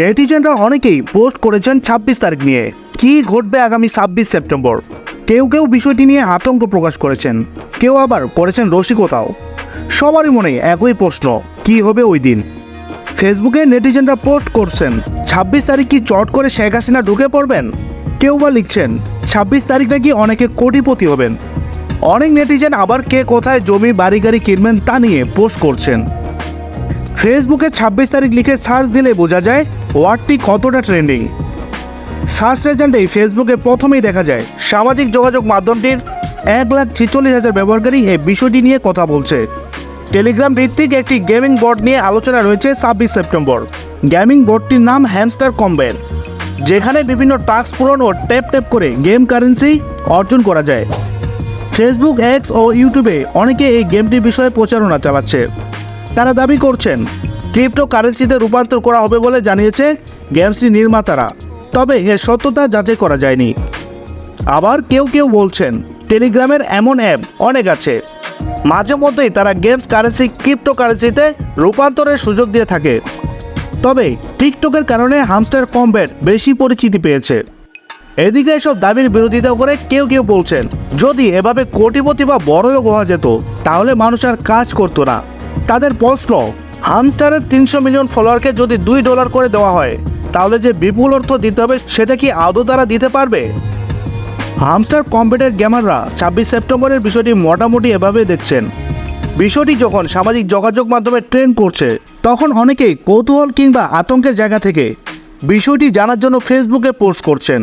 নেটিজেনরা অনেকেই পোস্ট করেছেন ছাব্বিশ তারিখ নিয়ে। কি ঘটবে আগামী ছাব্বিশ সেপ্টেম্বর? কেউ কেউ বিষয়টি নিয়ে আতঙ্ক প্রকাশ করেছেন। কেউ আবার করেছেন রসিকতাও। সবারই মনে একই প্রশ্ন, কি হবে ওই দিন? ফেসবুকে নেটিজেনরা পোস্ট করছেন, ছাব্বিশ তারিখ কি চট করে শেখ হাসিনা ঢুকে পড়বেন? কেউ বা লিখছেন, ছাব্বিশ তারিখ নাকি অনেকে কোটিপতি হবেন? অনেক নেটিজেন আবার কে কোথায় জমি, বাড়ি গাড়ি কিনবেন তা নিয়ে পোস্ট করছেন। ফেসবুকে ছাব্বিশ তারিখ লিখে সার্চ দিলে বোঝা যায় ওয়ার্ডটি কতটা ট্রেন্ডিং। সার্চ রেজাল্টেই ফেসবুকে প্রথমেই দেখা যায় সামাজিক যোগাযোগ মাধ্যমটির এক লাখ ছেচল্লিশ হাজার ব্যবহারকারী এই বিষয়টি নিয়ে কথা বলছে। টেলিগ্রাম ভিত্তিক একটি গেমিং বোর্ড নিয়ে আলোচনা রয়েছে ছাব্বিশ সেপ্টেম্বর। গেমিং বোর্ডটির নাম হ্যামস্টার কম্বের যেখানে বিভিন্ন টাস্ক পূরণ ও ট্যাপ ট্যাপ করে গেম কারেন্সি অর্জন করা যায়। ফেসবুক, এক্স ও ইউটিউবে অনেকে এই গেমটির বিষয়ে প্রচারণা চালাচ্ছে। তারা দাবি করছেন ক্রিপ্টো কারেন্সিতে রূপান্তর করা হবে বলে জানিয়েছে গেমসটি নির্মাতারা। তবে এর সত্যতা যাচাই করা যায়নি। আবার কেউ কেউ বলছেন, টেলিগ্রামের এমন অ্যাপ অনেক আছে। মাঝে মধ্যেই তারা গেমস কারেন্সি ক্রিপ্টো কারেন্সিতে রূপান্তরের সুযোগ দিয়ে থাকে। তবে টিকটকের কারণে হামস্টার কমব্যাট বেশি পরিচিতি পেয়েছে। এদিকে এসব দাবির বিরোধিতা করে কেউ কেউ বলছেন, যদি এভাবে কোটিপতি বা বড়লোক হওয়া যেত, তাহলে মানুষ আর কাজ করতো না। তাদের প্রশ্ন, হামস্টারের তিনশো মিলিয়ন ফলোয়ারকে যদি দুই ডলার করে দেওয়া হয়, তাহলে যে বিপুল অর্থ দিতে হবে সেটা কি আদৌ তারা দিতে পারবে? হামস্টার কম্পিউটার গেমাররা ছাব্বিশ সেপ্টেম্বরের বিষয়টি মোটামুটি এভাবে দেখছেন। বিষয়টি যখন সামাজিক যোগাযোগ মাধ্যমে ট্রেন্ড করছে, তখন অনেকেই কৌতূহল কিংবা আতঙ্কের জায়গা থেকে বিষয়টি জানার জন্য ফেসবুকে পোস্ট করছেন।